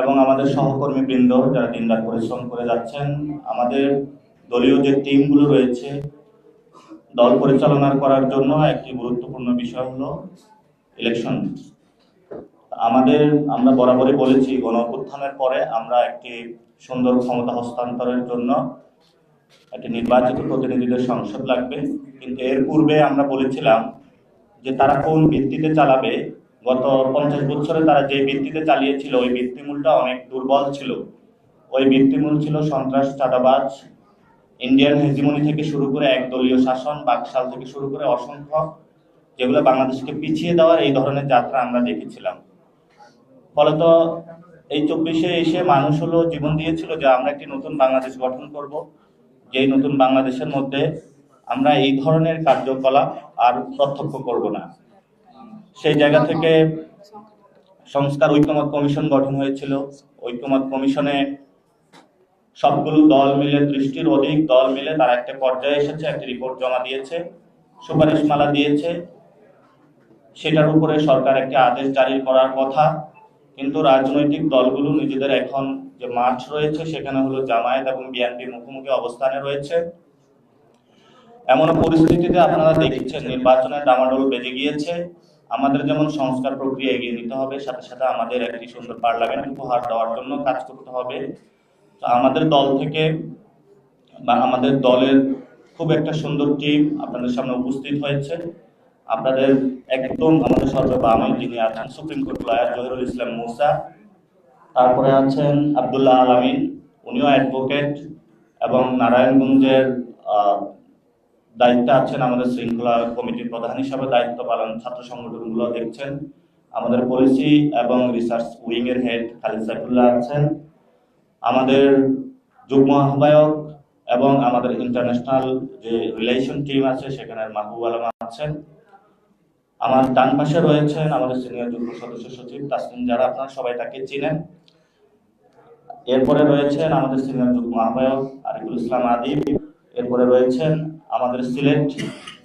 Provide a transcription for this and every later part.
এবং আমাদের সহকর্মী বৃন্দ যারা দিনরাত পরিশ্রম করে যাচ্ছেন, আমাদের দলীয় যে টিমগুলো রয়েছে, দল পরিচালনা করার জন্য একটি গুরুত্বপূর্ণ বিষয় হলো ইলেকশন আমাদের, আমরা বরাবরই বলেছি গণ পরে আমরা একটি সুন্দর ক্ষমতা হস্তান্তরের জন্য একটি নির্বাচিত প্রতিনিধিদের সংসদ লাগবে। কিন্তু এর পূর্বে আমরা বলেছিলাম যে তারা কোন ভিত্তিতে চালাবে গত পঞ্চাশ বছরে তারা যে ভিত্তিতে চালিয়েছিল, ওই ভিত্তিমূলটা অনেক দুর্বল ছিল। ওই ভিত্তিমূল ছিল সন্ত্রাস, চাঁদাবাজ, ইন্ডিয়ান হেজিমনি থেকে শুরু করে একদলীয় শাসন বাকশাল থেকে শুরু করে অসংখ্য, যেগুলো বাংলাদেশকে পিছিয়ে দেওয়ার এই ধরনের যাত্রা আমরা দেখেছিলাম। ফলত এই চব্বিশে এসে মানুষ হলো জীবন দিয়েছিল যে আমরা একটি নতুন বাংলাদেশ গঠন করব। যেই নতুন বাংলাদেশের মধ্যে আমরা এই ধরনের কার্যকলাপ আর প্রত্যক্ষ করব না। সেই জায়গা থেকে সংস্কার ঐক্যমত কমিশন গঠন হয়েছিল। ঐক্যমত কমিশনে সবগুলো দল মিলে, দৃষ্টির অধিক দল মিলে তারা একটা পর্যায়ে এসেছে, একটা রিপোর্ট জমা দিয়েছে, সুপারিশমালা দিয়েছে। সেটার উপরে সরকার একটি আদেশ জারি করার কথা। কিন্তু রাজনৈতিক দলগুলো নিজেদের এখন যে মাঠ রয়েছে, সেখানে হলো জামায়াত এবং বিএনপি মুখোমুখি অবস্থানে রয়েছে। এমন পরিস্থিতিতে আপনারা দেখছেন নির্বাচনের ডামাডোল বেজে গিয়েছে। আমাদের যেমন সংস্কার প্রক্রিয়া এগিয়ে নিতে হবে, সাথে সাথে আমাদের একটি সুন্দর পার্লামেন্ট উপহার দেওয়ার জন্য কাজ করতে হবে। তো আমাদের দল থেকে বা আমাদের দলের খুব একটা সুন্দর টিম আপনাদের সামনে উপস্থিত হয়েছে। আপনাদের একদম আমাদের সর্ববামে যিনি আছেন supreme court lawyer Zahirul Islam Musa, তারপরে আছেন আব্দুল্লাহ আলামিন উনিও অ্যাডভোকেট এবং নারায়ণগঞ্জের দায়িত্বে আছেন আমাদের শৃঙ্খলা কমিটির প্রধান হিসাবে দায়িত্ব পালন ছাত্র সংগঠনগুলো দেখছেন। আমাদের পলিসি এবং রিসার্চ উইং এর হেড খালিদ সাইফুল্লাহ আছেন। আমাদের যুগ্ম আহ্বায়ক এবং আমাদের ইন্টারন্যাশনাল যে রিলেশন টিম আছে, সেখানে মাহবুব আলম আছেন। আমার ডান পাশে রয়েছেন আমাদের সিনিয়র যুগ্ম সদস্য সচিব তাসলিম যারা, আপনারা সবাই তাকে চিনেন। এরপরে রয়েছেন আমাদের সিনিয়র যুগ্ম আহ্বায়ক আরিফুল ইসলাম আদিব। এরপরে রয়েছেন আমাদের সিলেট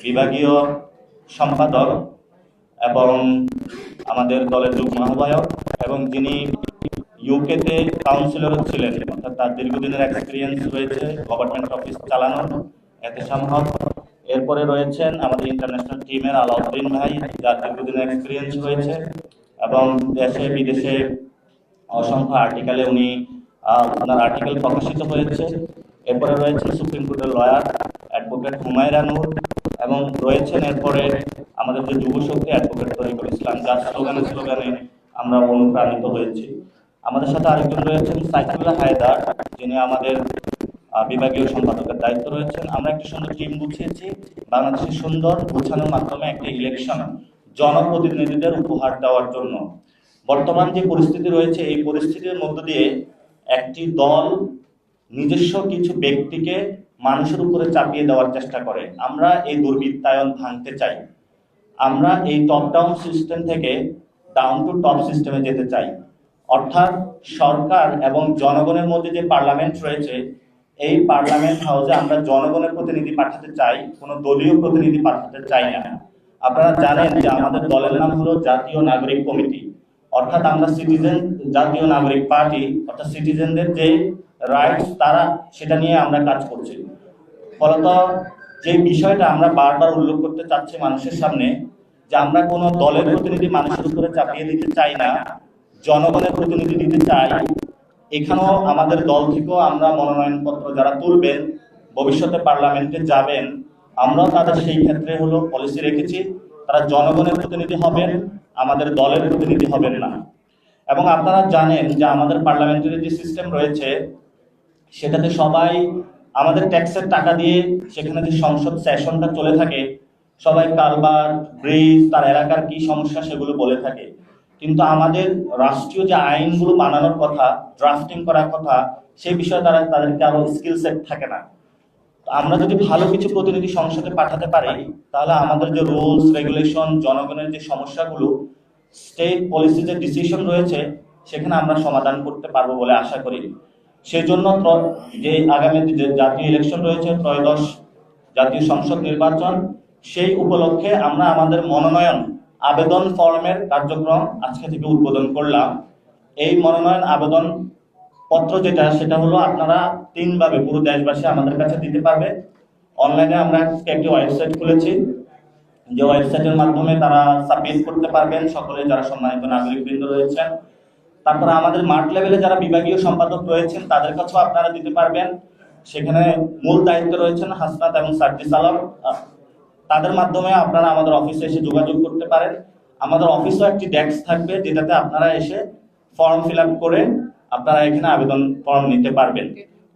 বিভাগীয় সম্পাদক এবং আমাদের দলের যুগ্ম আহ্বায়ক এবং যিনি ইউকেতে কাউন্সিলর ছিলেন, অর্থাৎ তার দীর্ঘদিনের এক্সপিরিয়েন্স রয়েছে গভর্নমেন্ট অফিস চালানোর, এতে সম্ভব। এরপরে রয়েছেন আমাদের ইন্টারন্যাশনাল টিমের আলাউদ্দিন ভাই, যার দীর্ঘদিনের এক্সপিরিয়েন্স রয়েছে এবং দেশে, বিদেশে অসংখ্য আর্টিকেলে উনি ওনার আর্টিকেল প্রকাশিত হয়েছে। এরপরে রয়েছে সুপ্রিম কোর্টের লয়ার অ্যাডভোকেট হুমায়রা নূর এবং রয়েছেন এরপরে আমাদের যে যুব শক্তি অ্যাডভোকেট তরিকুল ইসলাম, যার স্লোগানে স্লোগানে আমরা অনুপ্রাণিত হয়েছি। আমাদের সাথে আরেকজন রয়েছেন সাইফুল্লাহ হায়দার, যিনি আমাদের বিভাগীয় সম্পাদকের দায়িত্ব রয়েছেন। আমরা একটি সুন্দর টিম গুছিয়েছি। বাংলাদেশের সুন্দর, গোছানোর মাধ্যমে একটি ইলেকশন জনপ্রতিনিধিদের উপহার দেওয়ার জন্য। বর্তমান যে পরিস্থিতি রয়েছে, এই পরিস্থিতির মধ্য দিয়ে একটি দল নিজস্ব কিছু ব্যক্তিকে মানুষের উপরে চাপিয়ে দেওয়ার চেষ্টা করে। আমরা এই দুর্বৃত্তায়ন ভাঙতে চাই। আমরা এই টপ ডাউন সিস্টেম থেকে ডাউন টু টপ সিস্টেমে যেতে চাই। অর্থাৎ সরকার এবং জনগণের মধ্যে যে পার্লামেন্ট রয়েছে, এই পার্লামেন্ট হাউসে আমরা জনগণের প্রতিনিধি পাঠাতে চাই, কোনো দলীয় প্রতিনিধি পাঠাতে চাই না। আপনারা জানেন যে আমাদের দলের নাম হলো জাতীয় নাগরিক কমিটি। অর্থাৎ আমরা সিটিজেন জাতীয় নাগরিক পার্টি, অর্থাৎ সিটিজেনদের যে রাইটস তারা সেটা নিয়ে আমরা কাজ করছি। ফলত যে বিষয়টা আমরা বারবার উল্লেখ করতে চাচ্ছি মানুষের সামনে, যে আমরা কোনো দলের প্রতিনিধি মানুষের উপরে চাপিয়ে দিতে চাই না, জনগণের প্রতিনিধি দিতে চাই, এখানেও আমাদের দল থেকেও আমরা মনোনয়নপত্র যারা তুলবেন, ভবিষ্যতে পার্লামেন্টে যাবেন, আমরাও তাদের সেই ক্ষেত্রে হলো পলিসি রেখেছি, তারা জনগণের প্রতিনিধি হবেন, আমাদের দলের প্রতিনিধি হবেন না। এবং আপনারা জানেন যে আমাদের পার্লামেন্টারি যে সিস্টেম রয়েছে সেটাতে সবাই আমাদের ট্যাক্সের টাকা দিয়ে সেখানে যে সংসদ সেশনটা চলে থাকে, সবাই কারবার, ব্রিজ, তার এলাকার কি সমস্যা সেগুলো বলে থাকে। কিন্তু আমাদের রাষ্ট্রীয় যে আইনগুলো বানানোর কথা ড্রাফটিং করার কথা, সেই বিষয়ে তারা, তাদেরকে আরও স্কিল সেট থাকে না। আমরা যদি ভালো কিছু প্রতিনিধি সংসদে পাঠাতে পারি, তাহলে আমাদের যে রুলস রেগুলেশন জনগণের যে সমস্যাগুলো স্টেট পলিসি যে ডিসিশন রয়েছে, সেখানে আমরা সমাধান করতে পারব বলে আশা করি। সেজন্য ত্র- যে আগামী যে জাতীয় ইলেকশন রয়েছে, ত্রয়োদশ জাতীয় সংসদ নির্বাচন, সেই উপলক্ষে আমরা আমাদের মনোনয়ন আবেদন ফর্মের কার্যক্রম আজকে থেকে উদ্বোধন করলাম। এই মনোনয়ন আবেদন পত্র যেটা, সেটা হলো আপনারা তিনভাবে পুরো দেশবাসী আমাদের কাছে দিতে পারবে। অনলাইনে আমরা একটি ওয়েবসাইট খুলেছি। যে ওয়েবসাইটের মাধ্যমে তারা সাবমিট করতে পারবেন। সকলে যারা সম্মানিত নাগরিকবৃন্দ রয়েছেন তারপরে আমাদের মাঠ লেভেলে যারা বিভাগীয় সম্পাদক রয়েছেন, তাদের কাছেও আপনারা দিতে পারবেন। সেখানে মূল দায়িত্ব রয়েছেন হাসনাত এবং সার্জিস আলম। তাদের মাধ্যমে আপনারা আমাদের অফিসে এসে যোগাযোগ করতে পারেন। আমাদের অফিসেও একটি ডেস্ক থাকবে, যেটাতে আপনারা এসে ফর্ম ফিল করে আপনারা এখানে আবেদন ফর্ম নিতে পারবেন।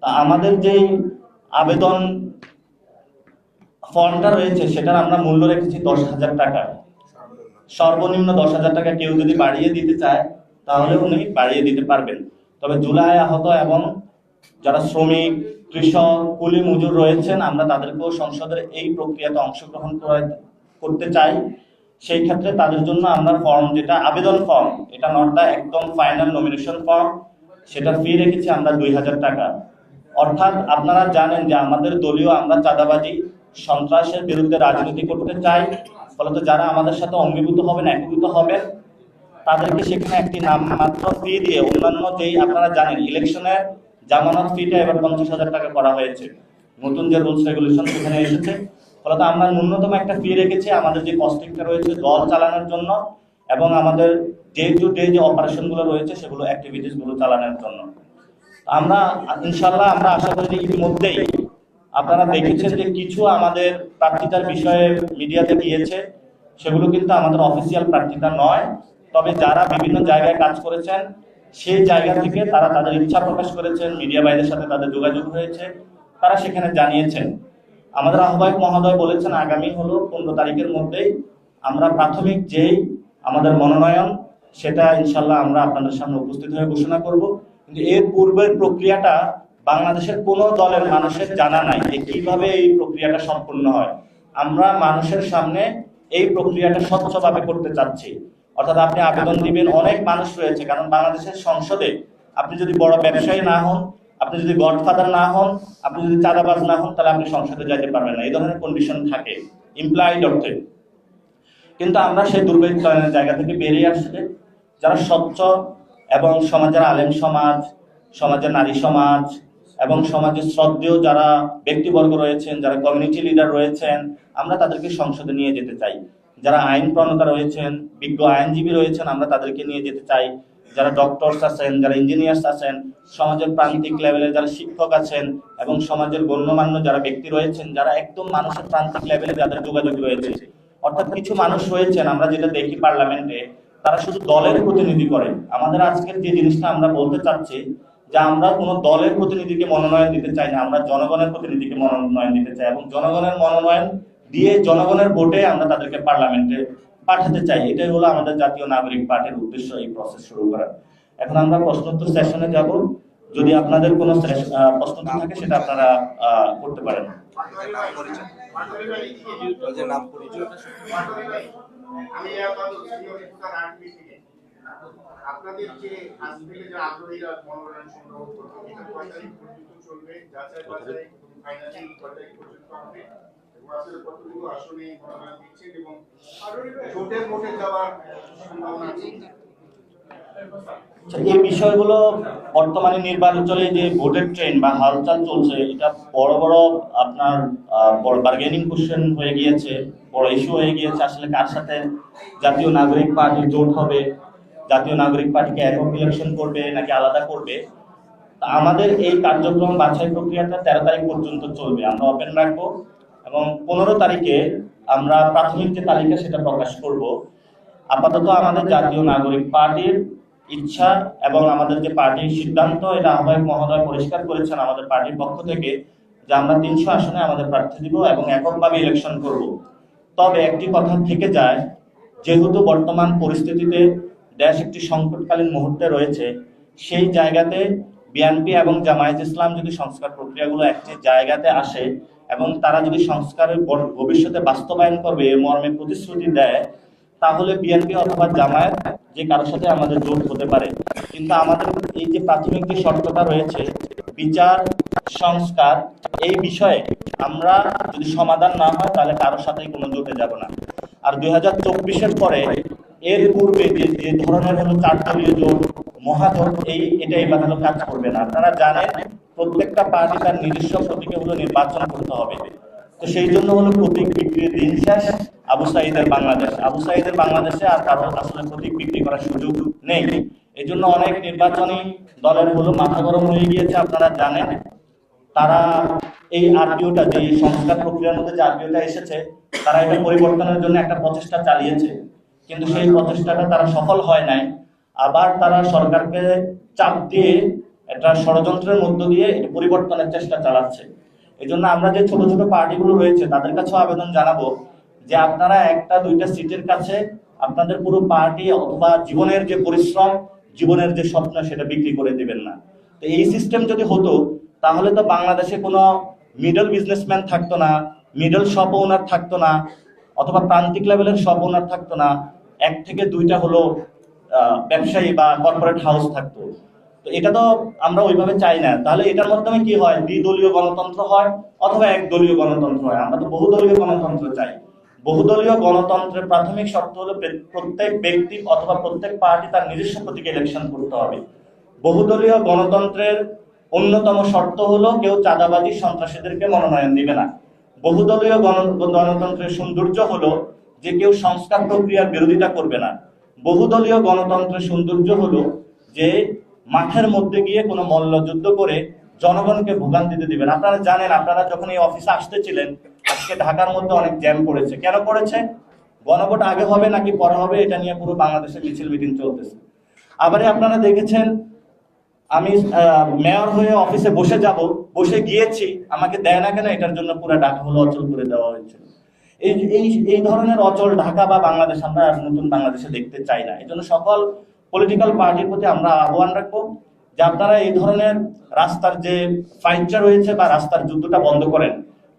তা আমাদের যেই আবেদন ফর্মটা রয়েছে, সেটার আমরা মূল্য রেখেছি দশ হাজার টাকা। সর্বনিম্ন দশ হাজার টাকা কেউ যদি বাড়িয়ে দিতে চায় তাহলে উনি বাড়িয়ে দিতে পারবেন। তবে জুলাই আহত এবং যারা শ্রমিক, কৃষক, কুলি মজুর রয়েছেন, আমরা তাদেরকেও সংসদের এই প্রক্রিয়াতে অংশগ্রহণ করা- করতে চাই। সেই ক্ষেত্রে তাদের জন্য আমরা ফর্ম যেটা, আবেদন ফর্ম এটা নট দা একদম ফাইনাল নমিনেশন ফর্ম সেটা ফি রেখেছি আমরা দুই হাজার টাকা। অর্থাৎ আপনারা জানেন যে আমাদের দলীয় আমরা চাঁদাবাজি, সন্ত্রাসের বিরুদ্ধে রাজনীতি করতে চাই, ফলত যারা আমাদের সাথে অঙ্গীভূত হবেন, একীভূত হবেন তাদেরকে সেখানে একটি নামমাত্র ফি দিয়ে অন্যান্য যেই আপনারা জানেন ইলেকশনের জামানত ফিটা এবার পঞ্চাশ হাজার টাকা করা হয়েছে। নতুন যে রুলস রেগুলেশন সেখানে এসেছে। ফলত আমরা ন্যূনতম একটা ফি রেখেছি, আমাদের যে কস্টিংটা রয়েছে দল চালানোর জন্য এবং আমাদের ডে টু ডে যে অপারেশনগুলো রয়েছে, সেগুলো অ্যাক্টিভিটিসগুলো চালানোর জন্য। আমরা ইনশাল্লাহ আমরা আশা করি যে ইতিমধ্যেই আপনারা দেখেছেন যে কিছু আমাদের প্রার্থিতার বিষয়ে মিডিয়াতে গিয়েছে, সেগুলো কিন্তু আমাদের অফিসিয়াল প্রার্থিতা নয়। তবে যারা বিভিন্ন জায়গায় কাজ করেছেন, সেই জায়গা থেকে তারা তাদের ইচ্ছা প্রকাশ করেছেন মিডিয়া ভাইদের সাথে তাদের যোগাযোগ হয়েছে, তারা সেখানে জানিয়েছেন। আমাদের আহ্বায়ক মহোদয় বলেছেন, আগামী হলো পনেরো তারিখের মধ্যেই আমরা প্রাথমিক যেই আমাদের মনোনয়ন, সেটা ইনশাল্লাহ আমরা আপনাদের সামনে উপস্থিত হয়ে ঘোষণা করব। কিন্তু এর পূর্বের প্রক্রিয়াটা বাংলাদেশের কোন দলের মানুষের জানা নাই যে কীভাবে এই প্রক্রিয়াটা সম্পূর্ণ হয়। আমরা মানুষের সামনে এই প্রক্রিয়াটা স্বচ্ছভাবে করতে চাচ্ছি। অর্থাৎ আপনি আবেদন দিবেন, অনেক মানুষ রয়েছে। কারণ বাংলাদেশের সংসদে আপনি যদি বড় ব্যবসায়ী না হন, আপনি যদি গডফাদার না হন, আপনি যদি চাঁদাবাজ না হন, তাহলে আপনি সংসদে যাইতে পারবেন না। এই ধরনের কন্ডিশন থাকে ইমপ্লয়েড অর্থে। কিন্তু আমরা সেই দুর্বৃত্তায়নের জায়গা থেকে বেরিয়ে আসছে যারা স্বচ্ছ এবং সমাজের আলেম সমাজ, সমাজের নারী সমাজ এবং সমাজের শ্রদ্ধেয় যারা ব্যক্তিবর্গ রয়েছেন, যারা কমিউনিটি লিডার রয়েছেন, আমরা তাদেরকে সংসদে নিয়ে যেতে চাই। যারা আইন প্রণেতা রয়েছেন, বিজ্ঞ আইনজীবী রয়েছেন, আমরা তাদেরকে নিয়ে যেতে চাই। যারা ডক্টরস আছেন, যারা ইঞ্জিনিয়ার্স আছেন, সমাজের প্রান্তিক লেভেলে যারা শিক্ষক আছেন এবং সমাজের গণ্যমান্য যারা ব্যক্তি রয়েছেন, যারা একদম মানুষের প্রান্তিক লেভেলে যাদের যোগাযোগ রয়েছে। অর্থাৎ কিছু মানুষ রয়েছেন, আমরা যেটা দেখি পার্লামেন্টে, তারা শুধু দলের প্রতিনিধি করে। আমাদের আজকের যে জিনিসটা আমরা বলতে চাচ্ছি, যে আমরা কোনো দলের প্রতিনিধিকে মনোনয়ন দিতে চাই না, আমরা জনগণের প্রতিনিধিকে মনোনয়ন দিতে চাই এবং জনগণের মনোনয়ন দিয়ে জনগণের ভোটে আমরা তাদেরকে পার্লামেন্টে পাঠাতে চাই। এটাই হলো আমাদের জাতীয় নাগরিক পার্টির উদ্দেশ্য এই প্রসেস শুরু করার। এখন আমরা প্রশ্নোত্তর সেশনে যাব। যদি আপনাদের কোনো প্রশ্ন থাকে, সেটা আপনারা করতে পারেন। আপনাদের যে যে আগ্রহীরা মনোনয়ন সংগ্রহ করবে তারিখ পর্যন্ত চলবে? যাচাই বাছাই ফাইনালি তারিখ পর্যন্ত হবে? আচ্ছা, এই বিষয়গুলো বর্তমানে নির্বাচনে যে ভোটের ট্রেন বা হালচাল চলছে এটা বড় বড় আপনার বড় বার্গেনিং কোশ্চেন হয়ে গিয়েছে বড় ইস্যু হয়ে গিয়েছে। আসলে কার সাথে জাতীয় নাগরিক পার্টি জোট হবে জাতীয় নাগরিক পার্টিকে একক ইলেকশন করবে নাকি আলাদা করবে? আমাদের এই কার্যক্রম বাছাই প্রক্রিয়াটা তেরো তারিখ পর্যন্ত চলবে। আমরা ওপেন রাখব। এবং পনেরো তারিখে আমরা প্রাথমিক যে তালিকা সেটা প্রকাশ করব, আপাতত আমাদের জাতীয় নাগরিক পার্টির ইচ্ছা এবং আমাদের যে পার্টির সিদ্ধান্ত, এটা আহ্বায়ক মহোদয় পরিষ্কার করেছেন আমাদের পার্টির পক্ষ থেকে যে আমরা তিনশো আসনে আমাদের প্রার্থী দিব এবং এককভাবে ইলেকশন করব। তবে একটি কথা থেকে যায়, যেহেতু বর্তমান পরিস্থিতিতে দেশ একটি সংকটকালীন মুহূর্তে রয়েছে, সেই জায়গাতে বিএনপি এবং জামায়াত ইসলাম যদি সংস্কার প্রক্রিয়াগুলো একটি জায়গাতে আসে এবং তারা যদি সংস্কারের ভবিষ্যতে বাস্তবায়ন করবে, এ মর্মে প্রতিশ্রুতি দেয়, তাহলে বিএনপি অথবা জামায়াত যে কারোর সাথে আমাদের জোট হতে পারে। কিন্তু আমাদের এই যে প্রাথমিক যে শর্তটা রয়েছে, বিচার, সংস্কার, এই বিষয়ে আমরা যদি সমাধান না হয়, তাহলে কারোর সাথেই কোনো জোটে যাব না। আর দুই হাজার চব্বিশের পরে, এর পূর্বে যে ধরনের হলো চার দলীয় জোট মহাজোট এই এটা এই বাধানো কাজ করবে না। আপনারা জানেন, প্রত্যেকটা পার্টি তার নিজস্ব প্রতীকে হলো নির্বাচন করতে হবে। তো সেই জন্য হলো প্রতীক বিক্রির দিন শেষ, আবু সাইদের বাংলাদেশ। আবু সাইদের বাংলাদেশে আর কারও আসলে প্রতীক বিক্রি করার সুযোগ নেই। এই জন্য অনেক নির্বাচনী দলের হলো মাথা গরম হয়ে গিয়েছে, আপনারা জানেন। তারা এই আরপিওটা, যে সংস্কার প্রক্রিয়ার মধ্যে যে আরপিওটা এসেছে, তারা এটা পরিবর্তনের জন্য একটা প্রচেষ্টা চালিয়েছে। কিন্তু সেই প্রচেষ্টাটা তারা সফল হয় নাই। আবার তারা সরকারকে চাপ দিয়ে একটা ষড়যন্ত্রের মধ্য দিয়ে এটা পরিবর্তনের চেষ্টা চালাচ্ছে। এই জন্য আমরা যে ছোট ছোট পার্টিগুলো রয়েছে, তাদের কাছেও আবেদন জানাব যে আপনারা একটা দুইটা সিটের কাছে আপনাদের পুরো পার্টি অথবা জীবনের যে পরিশ্রম, জীবনের যে স্বপ্ন সেটা বিক্রি করে দেবেন না। তো এই সিস্টেম যদি হতো, তাহলে তো বাংলাদেশে কোনো মিডল বিজনেসম্যান থাকতো না, মিডল শপ ওনার থাকতো না, অথবা প্রান্তিক লেভেলের শপ ওনার থাকতো না। এক থেকে দুইটা হলো ব্যবসায়ী বা কর্পোরেট হাউস থাকতো। তো এটা তো আমরা ওইভাবে চাই না। তাহলে এটার মাধ্যমে কি হয়? দ্বিদলীয় গণতন্ত্র হয় অথবা একদলীয় গণতন্ত্র হয়? আমরা তো বহুদলীয় গণতন্ত্র চাই। বহুদলীয় গণতন্ত্রের প্রাথমিক শর্ত হলো প্রত্যেক ব্যক্তি অথবা প্রত্যেক পার্টি তার নিজস্ব প্রতীকে ইলেকশন করতে হবে। বহুদলীয় গণতন্ত্রের অন্যতম শর্ত হলো কেউ চাঁদাবাজি সন্ত্রাসীদেরকে মনোনয়ন দিবে না। বহুদলীয় গণ- গণতন্ত্রের সৌন্দর্য হলো যে কেউ সংস্কার প্রক্রিয়ার বিরোধিতা করবে না। বহুদলীয় গণতন্ত্রের সৌন্দর্য হলো যে মাঠের মধ্যে গিয়ে কোনো মল্লযুদ্ধ করে জনগণকে ভোগান্তিতে দিবেন আপনারা জানেন, আপনারা যখন এই অফিসে আসতেছিলেন, আজকে ঢাকার মধ্যে অনেক জ্যাম পড়েছে। কেন পড়েছে? গণভোট আগে হবে নাকি পরে হবে, এটা নিয়ে পুরো বাংলাদেশে মিছিল মিটিং চলতেছে। আবারে আপনারা দেখেছেন, আমি মেয়র হয়ে অফিসে বসে যাব, বসে গিয়েছি, আমাকে দেয় না কেন, এটার জন্য পুরো ঢাকা হলো অচল করে দেওয়া হয়েছে। এই এই এই ধরনের অচল ঢাকা বা বাংলাদেশ আমরা নতুন বাংলাদেশে দেখতে চাই না। এই জন্য সকল পলিটিক্যাল পার্টির প্রতি আমরা আহ্বান রাখব যে আপনারা এই ধরনের রাস্তার যে ফাইটটা রয়েছে বা রাস্তার যুদ্ধটা বন্ধ করেন।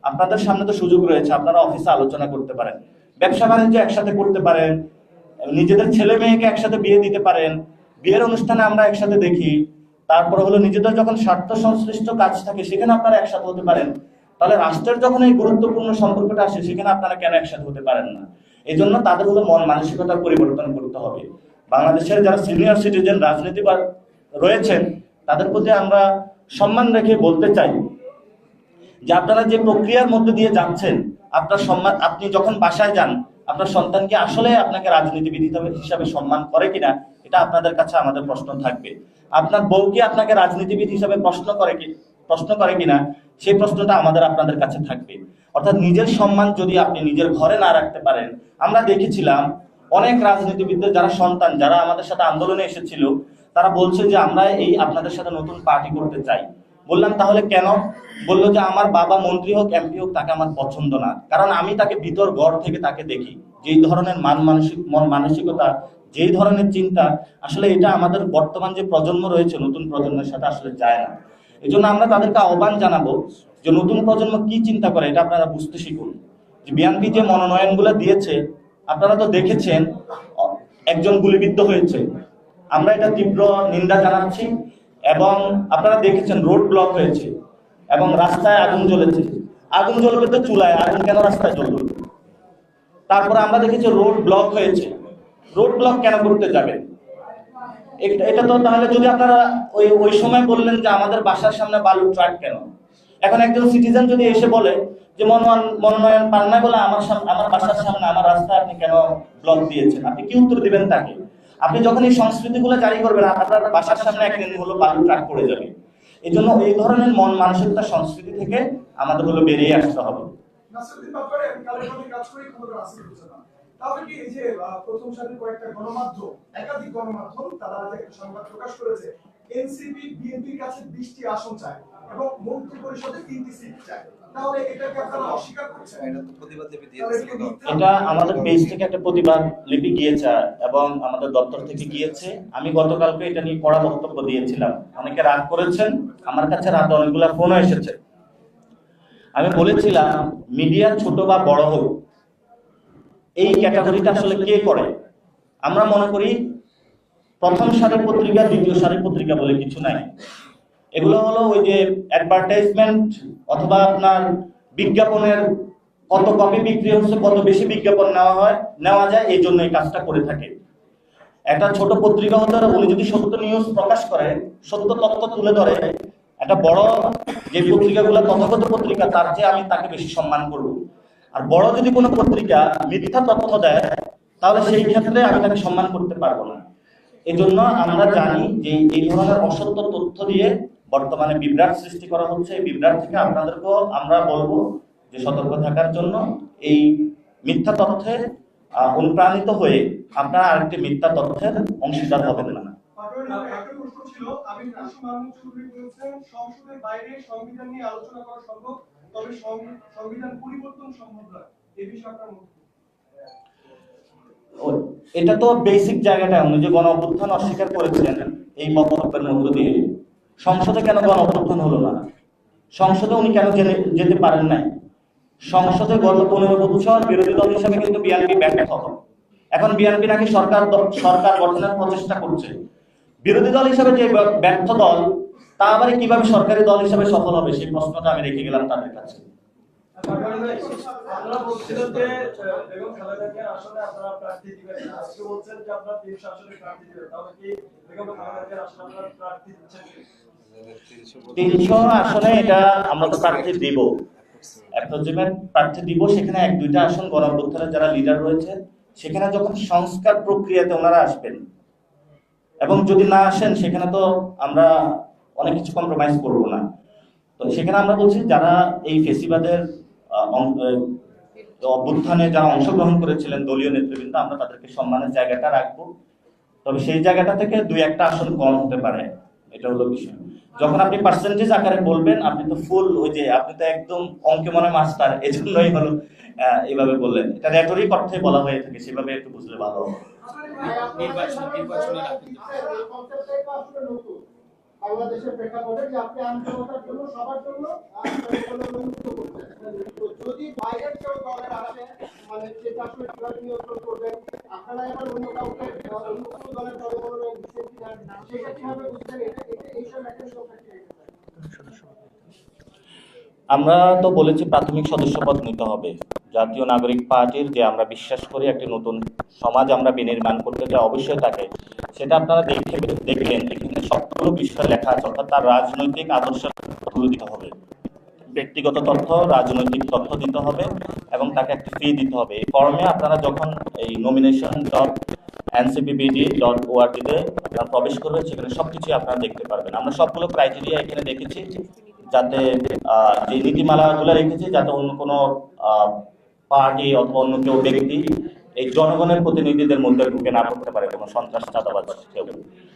আপনাদের সামনে তো সুযোগ রয়েছে, আপনারা অফিসে আলোচনা করতে পারেন। ব্যবসা বাণিজ্য একসাথে করতে পারেন, নিজেদের ছেলে মেয়েকে একসাথে বিয়ে দিতে পারেন। বিয়ের অনুষ্ঠানে আমরা একসাথে দেখি, তারপরে হলো নিজেদের যখন স্বার্থ সংশ্লিষ্ট কাজ থাকে, সেখানে আপনারা একসাথে হতে পারেন। তাহলে রাষ্ট্রের যখন এই গুরুত্বপূর্ণ সম্পর্কটা আসে, সেখানে আপনারা কেন একসাথে হতে পারেন না? এই জন্য তাদের হলো মন মানসিকতার পরিবর্তন করতে হবে। বাংলাদেশের যারা সিনিয়র সিটিজেন রাজনীতিবাদ রয়েছেন, তাদের প্রতি আমরা সম্মান রেখে বলতে চাই যে আপনারা যে প্রক্রিয়ার মধ্যে দিয়ে যাচ্ছেন, আপনার সম্মান, আপনি যখন বাসায় যান, আপনার সন্তানকে আসলে আপনাকে রাজনীতিবিদ হিসাবে সম্মান করে কিনা, এটা আপনাদের কাছে আমাদের প্রশ্ন থাকবে। আপনার বউকে আপনাকে রাজনীতিবিদ হিসাবে প্রশ্ন করে কি? প্রশ্ন করে কিনা, সেই প্রশ্নটা আমাদের আপনাদের কাছে থাকবে। অর্থাৎ নিজের সম্মান যদি আপনি নিজের ঘরে না রাখতে পারেন, আমরা দেখেছিলাম অনেক রাজনীতিবিদদের, যারা সন্তান, যারা আমাদের সাথে আন্দোলনে এসেছিল, তারা বলছে যে, আমরা এই আপনাদের সাথে নতুন পার্টি করতে চাই। বললাম, তাহলে কেন? বলল যে, আমার বাবা মন্ত্রী হোক, এমপি হোক, তাকে আমার পছন্দ না। কারণ আমি তাকে ভিতর গড় থেকে তাকে দেখি। যেই ধরনের মান মানসিক, মন মানসিকতা, যেই ধরনের চিন্তা, আসলে এটা আমাদের বর্তমান যে প্রজন্ম রয়েছে, নতুন প্রজন্মের সাথে আসলে যায় না। এই জন্য আমরা তাদেরকে আহ্বান জানাব যে নতুন প্রজন্ম কি চিন্তা করে, এটা আপনারা বুঝতে শিখুন। যে বিএনপি যে মনোনয়নগুলো দিয়েছে, আপনারা তো দেখেছেন একজন গুলিবিদ্ধ হয়েছে। আমরা এটা তীব্র নিন্দা জানাচ্ছি এবং আপনারা দেখেছেন রোড ব্লক হয়েছে এবং রাস্তায় আগুন জ্বলেছে। আগুন জ্বলবে তো চুলায়, আগুন কেন রাস্তায় জ্বলবে? তারপরে আমরা দেখেছি রোড ব্লক হয়েছে। রোড ব্লক কেন করতে যাবে? এটা তো তাহলে যদি আপনারা ওই ওই সময় বললেন যে আমাদের বাসার সামনে বালুর ট্রাক কেন? এখন একজন সিটিজেন যদি এসে বলে যে মনোনয়ন মনোনয়ন পান নাই বলে আমার আমার বাসার সামনে আমার রাস্তায় আপনি কেন ব্লক দিয়েছেন? আপনি কি উত্তর দিবেন তাকে? আপনি যখন এই সংস্কৃতিগুলো জারি করবেন, আপনার বাসার সামনে একদিন হলো বালু ট্রাক পড়ে যাবে। এই জন্য এই ধরনের মন মানসিকতা সংস্কৃতি থেকে আমাদের হলো বেরিয়ে আসতে হবে। কি এই যে প্রথম সারির কয়েকটা গণমাধ্যম একাধিক গণমাধ্যম তারা যে একটা সংবাদ প্রকাশ করেছে এনসিপি বিএনপির কাছে বিশটি আসন চায় এবং মন্ত্রী পরিষদে তিনটি সিট চায়। এটা আমাদের পেজ থেকে একটা প্রতিবাদ লিপি গিয়েছে এবং আমাদের দপ্তর থেকে গিয়েছে। আমি গতকালকে এটা নিয়ে কড়া বক্তব্য দিয়েছিলাম। অনেকে রাগ করেছেন আমার কাছে রাত অনেকগুলো ফোনও এসেছে। আমি বলেছিলাম মিডিয়া ছোট বা বড় হোক এই ক্যাটাগরিটা আসলে কে করে? আমরা মনে করি প্রথম সারির পত্রিকা, দ্বিতীয় সারির পত্রিকা বলে কিছু নাই। এগুলো হলো ওই যে অ্যাডভার্টাইজমেন্ট অথবা আপনার বিজ্ঞাপনের কত কপি বিক্রি হচ্ছে, কত বেশি বিজ্ঞাপন নেওয়া হয়, নেওয়া যায়, এই জন্য এই কাজটা করে থাকে। একটা ছোট পত্রিকা হতে উনি যদি সত্য নিউজ প্রকাশ করে, সত্য তথ্য তুলে ধরে, একটা বড় যে পত্রিকাগুলো তথাগত পত্রিকা, তার চেয়ে আমি তাকে বেশি সম্মান করব। আর বড় যদি কোনো পত্রিকা মিথ্যা তথ্য দেয়, তাহলে সেই ক্ষেত্রে আমি তাকে সম্মান করতে পারব না। এই জন্য আমরা জানি যে এই ধরনের অসত্য তথ্য দিয়ে বর্তমানে বিভ্রাট সৃষ্টি করা হচ্ছে। এই বিভ্রাট থেকে আপনাদেরকেও আমরা বলব যে সতর্ক থাকার জন্য এই মিথ্যা তথ্যে অনুপ্রাণিত হয়ে আপনারা আরেকটি মিথ্যা তথ্যের অংশীদার হবেন না। আমি সংসদের বাইরে সংবিধান নিয়ে আলোচনা করা সম্ভব? তবে সংবিধান পরিবর্তন সম্ভব নয় এই বিষয়ে আপনার এটা তো বেসিক জায়গাটা, উনি যে গণ অভ্যুত্থান অস্বীকার করেছিলেন, এই বক্তব্যের মধ্য দিয়ে। সংসদে কেন গণ অভ্যুত্থান হলো না? সংসদে উনি কেন যেতে পারেন নাই? সংসদে গত পনেরো বছর বিরোধী দল হিসেবে কিন্তু বিএনপি ব্যর্থ এখন বিএনপি নাকি সরকার সরকার গঠনের প্রচেষ্টা করছে। বিরোধী দল হিসেবে যে ব্যর্থ দল তা আবার কীভাবে সরকারি দল হিসাবে সফল হবে সেই প্রশ্নটা আমি রেখে গেলাম তাদের কাছে। তিনশো এটা আমরা তো প্রার্থী দিব। অ্যাপ্রোচিমেট প্রার্থী দিব সেখানে এক দুইটা আসন গণঅভ্যুত্থানের যারা লিডার রয়েছে সেখানে যখন সংস্কার প্রক্রিয়াতে ওনারা আসবেন এবং যদি না আসেন সেখানে তো আমরা অনেক কিছু কম্প্রোমাইজ করব না। তো সেখানে আমরা বলছি যারা এই ফেসিবাদের অভ্যুত্থানে যারা অংশগ্রহণ করেছিলেন দলীয় নেতৃবৃন্দ আমরা তাদেরকে সম্মানের জায়গাটা রাখব। তবে সেই জায়গাটা থেকে দুই একটা আসন কম হতে পারে এটা হলো বিষয়। যখন আপনি পার্সেন্টেজ আকারে বলবেন আপনি তো ফুল ওই যে আপনি তো একদম অঙ্কে মনে মাস্টার এজন্যই হলো আহ, এইভাবে বললেন। এটা রেটরিক অর্থে বলা হয়ে থাকে সেভাবে একটু বুঝলে ভালো হবে। বাংলাদেশের প্রেক্ষাপটে যে আপনি আন্তর্জাতিক জন্য, সবার জন্য আপনার যদি বাইরের কেউ দলের আসে মানে আসলে কীভাবে নিয়ন্ত্রণ করবেন, আপনারা এবার অন্য কাউকে অন্য কোনো দলের দিচ্ছেন কিনা, সেটা কীভাবে বুঝছেন, এটা এইসব মেকানিজম কি আমরা তো বলেছি প্রাথমিক সদস্যপদ নিতে হবে। জাতীয় নাগরিক পার্টির যে আমরা বিশ্বাস করি একটি নতুন সমাজ আমরা বিনির্মাণ করতে চাই অবশ্যই তাকে, সেটা আপনারা দেখে দেখলেন এখানে সবগুলো বিষয় লেখা আছে, অর্থাৎ তার রাজনৈতিক আদর্শ তুলে দিতে হবে। ব্যক্তিগত তথ্য, রাজনৈতিক তথ্য দিতে হবে এবং তাকে একটি ফি দিতে হবে। এই ফর্মে আপনারা যখন এই নমিনেশন ডট এনসিপিবিডি ডট ওআরটিতে আপনারা প্রবেশ করবেন, সেখানে সবকিছু আপনারা দেখতে পারবেন। আমরা সবগুলো ক্রাইটেরিয়া এখানে দেখেছি, যাতে যে নীতিমালাগুলো রেখেছি, যাতে অন্য কোনো পার্টি অথবা অন্য কেউ ব্যক্তি এই জনগণের প্রতিনিধিদের মধ্যে ঢুকে না করতে পারে, কোনো সন্ত্রাস, চাঁদাবাজ কেউ।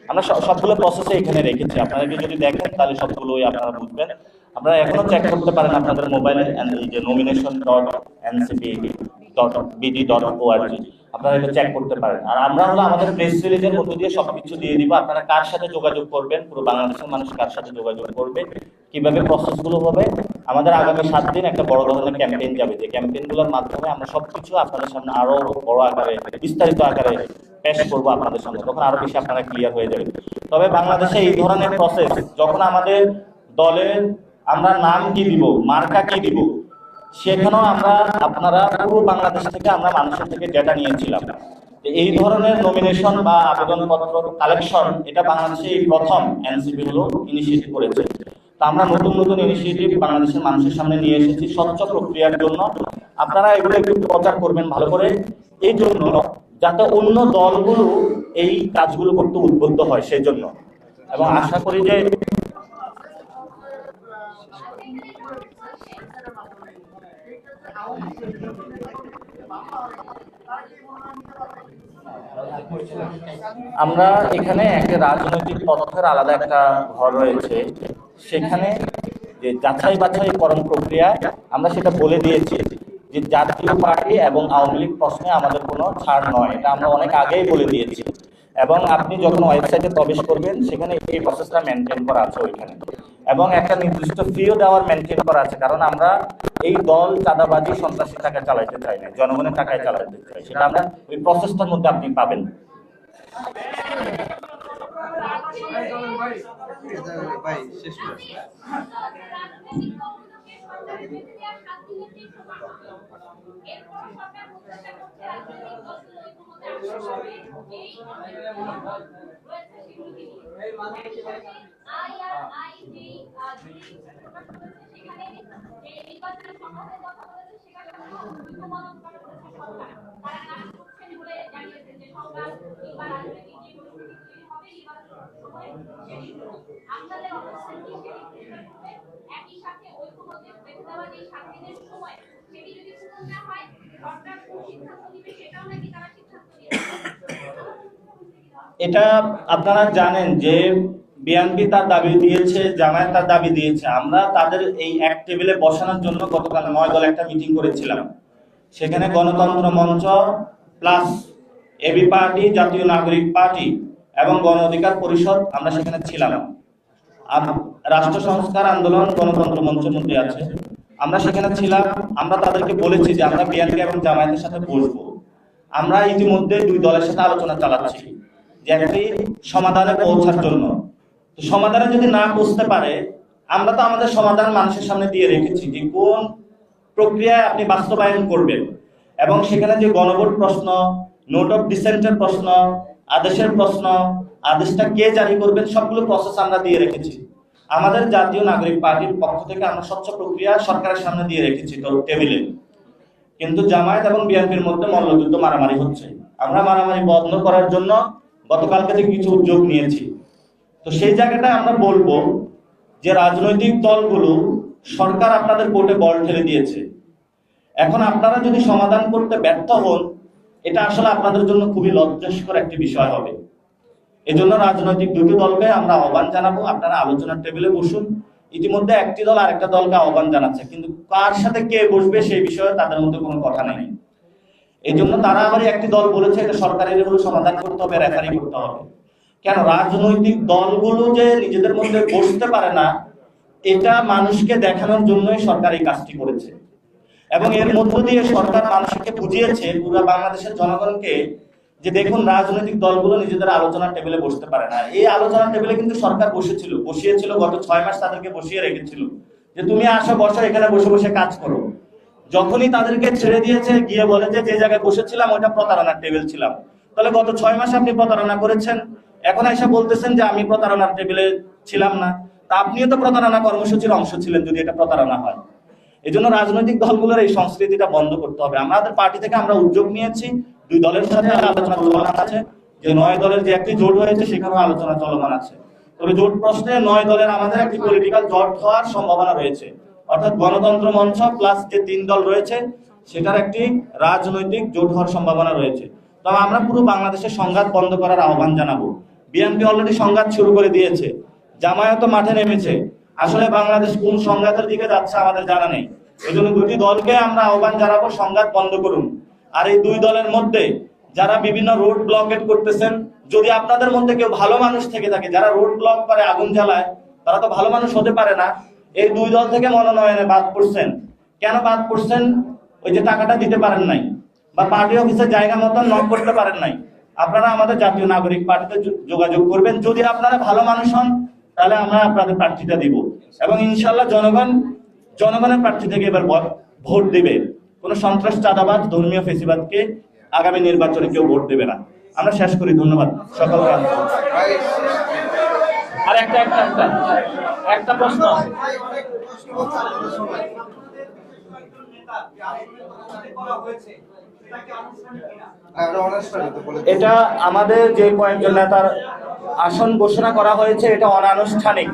আমরা সব- সবগুলো প্রসেসে এখানে রেখেছি। আপনাদেরকে যদি দেখেন, তাহলে সবগুলোই আপনারা বুঝবেন। আপনারা এখনও চেক করতে পারেন আপনাদের মোবাইলে যে নমিনেশন ডট এনসিপি আপনারা চেক করতে পারেন। আর আমরা হলো আমাদের প্রেস রিলিজের মধ্য দিয়ে সবকিছু দিয়ে দিব। আপনারা কার সাথে যোগাযোগ করবেন? পুরো বাংলাদেশের মানুষ কার সাথে যোগাযোগ করবে? কীভাবে প্রসেসগুলো হবে? আমাদের আগামী সাত দিন একটা বড় ধরনের ক্যাম্পেইন যাবে। যে ক্যাম্পেইনগুলোর মাধ্যমে আমরা সবকিছু আপনাদের সামনে আরও বড় আকারে, বিস্তারিত আকারে পেশ করব আপনাদের সামনে। তখন আরও বেশি আপনারা ক্লিয়ার হয়ে যাবে তবে বাংলাদেশে এই ধরনের প্রসেস যখন আমাদের দলের আমরা নাম কি দিব, মার্কা কি দিব সেখানেও আমরা, আপনারা পুরো বাংলাদেশ থেকে আমরা মানুষের থেকে ডেটা নিয়েছিলাম। এই ধরনের নমিনেশন বা আবেদনপত্র কালেকশন এটা বাংলাদেশে প্রথম এনসিপি হলো ইনিশিয়েটিভ করেছে। তা আমরা নতুন নতুন ইনিশিয়েটিভ বাংলাদেশের মানুষের সামনে নিয়ে এসেছি স্বচ্ছ প্রক্রিয়ার জন্য। আপনারা এগুলো একটু প্রচার করবেন ভালো করে। এই জন্য যাতে অন্য দলগুলো এই কাজগুলো করতে উদ্বুদ্ধ হয় সেই জন্য এবং আশা করি যে আমরা এখানে একটা রাজনৈতিক পথের আলাদা একটা ঘর রয়েছে। সেখানে যে যাচাই বাছাই করণ প্রক্রিয়া আমরা সেটা বলে দিয়েছি যে জাতীয় পার্টি এবং আওয়ামী লীগ প্রশ্নে আমাদের কোনো ছাড় নয়। এটা আমরা অনেক আগেই বলে দিয়েছি। এবং আপনি যখন ওয়েবসাইটে প্রবেশ করবেন, সেখানে এই প্রসেসটা মেনটেন করা আছে ওইখানে। এবং একটা নির্দিষ্ট ফিও দেওয়ার মেনটেন করা আছে, কারণ আমরা এই দল চাঁদাবাজি সন্ত্রাসী টাকা চালাইতে চাই না, জনগণের টাকায় চালাইতে চাই। সেটা আমরা ওই প্রসেসটার মধ্যে আপনি পাবেন। এরপর আপনাদের সময় সেটাও নাকি তারা এটা আপনারা জানেন যে বিএনপি তার দাবি দিয়েছে, জামায়াত তার দাবি দিয়েছে। আমরা তাদের এই এক টেবিলে বসানোর জন্য গতকাল নয় দল একটা মিটিং করেছিলাম। সেখানে গণতন্ত্র মঞ্চ প্লাস এবি পার্টি, জাতীয় নাগরিক পার্টি এবং গণ অধিকার পরিষদ আমরা সেখানে ছিলাম। আর রাষ্ট্র সংস্কার আন্দোলন গণতন্ত্র মঞ্চের মধ্যে আছে। আমরা সেখানে ছিলাম। আমরা তাদেরকে বলেছি যে আমরা বিএনপি এবং জামায়াতের সাথে বসবো। আমরা ইতিমধ্যে দুই দলের সাথে আলোচনা চালাচ্ছি। যে একটি সমাধানে পৌঁছার জন্য। সমাধানে যদি না পৌঁছতে পারে, আমরা তো আমাদের সমাধান মানুষের সামনে দিয়ে রেখেছি যে কোন প্রক্রিয়ায় আপনি বাস্তবায়ন করবেন। এবং সেখানে যে গণভোট প্রশ্ন, নোট অফ ডিসেন্টের প্রশ্ন, আদেশের প্রশ্ন, আদেশটা কে জারি করবেন, সবগুলো প্রসেস আমরা দিয়ে রেখেছি। আমাদের জাতীয় নাগরিক পার্টির পক্ষ থেকে আমরা স্বচ্ছ প্রক্রিয়া সরকারের সামনে দিয়ে রেখেছি তো টেবিলে। কিন্তু জামায়াত এবং বিএনপির মধ্যে মল্লযুদ্ধ মারামারি হচ্ছে। আমরা মারামারি বন্ধ করার জন্য গতকালকে থেকে কিছু উদ্যোগ নিয়েছি। তো সেই জায়গাটায় আমরা বলব যে রাজনৈতিক দলগুলো সরকার আপনাদের কোর্টে বল ঠেলে দিয়েছে। এখন আপনারা যদি সমাধান করতে ব্যর্থ হন, এটা আসলে আপনাদের জন্য খুবই লজ্জাস্কর একটি বিষয় হবে। এজন্য রাজনৈতিক দুটি দলকে আমরা আহ্বান জানাব। আপনারা আলোচনার টেবিলে বসুন। ইতিমধ্যে একটি দল আরেকটা দলকে আহ্বান জানাচ্ছে। কিন্তু কার সাথে কে বসবে সেই বিষয়ে তাদের মধ্যে কোনো কথা নেই। এই জন্য তারা আবার একটি দল বলেছে, এটা সরকারের সমাধান করতে হবে রেফারি করতে হবে। কেন? রাজনৈতিক দলগুলো যে নিজেদের মধ্যে বসতে পারে না, এটা মানুষকে দেখানোর জন্যই সরকার এই কাজটি করেছে। এবং এর মধ্য দিয়ে সরকার মানুষকে বুঝিয়েছে, পুরো বাংলাদেশের জনগণকে, যে দেখুন, রাজনৈতিক দলগুলো নিজেদের আলোচনার টেবিলে বসতে পারে না। এই আলোচনার টেবিলে কিন্তু সরকার বসেছিল। বসিয়েছিল, গত ছয় মাস তাদেরকে বসিয়ে রেখেছিল। যে তুমি আসো, বসো, এখানে বসে বসে কাজ করো। যখনই তাদেরকে ছেড়ে দিয়েছে, গিয়ে বলে যে যে জায়গায় বসেছিলাম ওটা প্রতারণার টেবিল ছিলাম। তাহলে গত ছয় মাস আপনি প্রতারণা করেছেন। এখন এসে বলতেছেন যে, আমি প্রতারণার টেবিলে ছিলাম না। তা আপনিও তো প্রতারণা কর্মসূচির অংশ ছিলেন, যদি এটা প্রতারণা হয়। এই জন্য রাজনৈতিক দলগুলোর এই সংস্কৃতিটা বন্ধ করতে হবে। আমাদের পার্টি থেকে আমরা উদ্যোগ নিয়েছি। দুই দলের সাথে আলোচনা চলমান আছে। যে নয় দলের যে একটি জোট হয়েছে, সেখানেও আলোচনা চলমান আছে। তবে জোট প্রশ্নে নয় দলের আমাদের একটি পলিটিক্যাল জোট হওয়ার সম্ভাবনা রয়েছে। অর্থাৎ গণতন্ত্র মঞ্চ প্লাস যে তিন দল রয়েছে, সেটার একটি রাজনৈতিক জোট হওয়ার সম্ভাবনা রয়েছে। তবে আমরা পুরো বাংলাদেশের সংঘাত বন্ধ করার আহ্বান জানাব। বিএনপি অলরেডি সংঘাত শুরু করে দিয়েছে। জামায়াতও মাঠে নেমেছে। আসলে বাংলাদেশ কোন সংঘাতের দিকে যাচ্ছে আমাদের জানা নেই। এই জন্য দুটি দলকে আমরা আহ্বান জানাব, সংঘাত বন্ধ করুন। আর এই দুই দলের মধ্যে যারা বিভিন্ন রোড ব্লকেট করতেছেন, যদি আপনাদের মধ্যে কেউ ভালো মানুষ থেকে থাকে, যারা রোড ব্লক করে আগুন জ্বালায়, তারা তো ভালো মানুষ হতে পারে না। এই দুই দল থেকে মনোনয়নে বাদ পড়ছেন। কেন বাদ পড়ছেন? ওই যে টাকাটা দিতে পারেন নাই বা পার্টি অফিসে জায়গা মতন নক করতে পারেন নাই। আপনারা আমাদের জাতীয় নাগরিক পার্টিতে যোগাযোগ করবেন। যদি আপনারা ভালো মানুষ হন, তাহলে আমরা আপনাদের প্রার্থীটা দিব। এবং ইনশাল্লাহ জনগণ, জনগণের প্রার্থী থেকে এবার ভোট- দেবে। কোনো সন্ত্রাস চাঁদাবাদ ধর্মীয় ফেসিবাদকে আগামী নির্বাচনে কেউ ভোট দেবে না। আমরা শেষ করি। ধন্যবাদ। সকলকে আর একটা একটা একটা। একটা প্রশ্ন এটা আমাদের যে কয়েকজন নেতার আসন ঘোষণা করা হয়েছে, এটা অনানুষ্ঠানিক।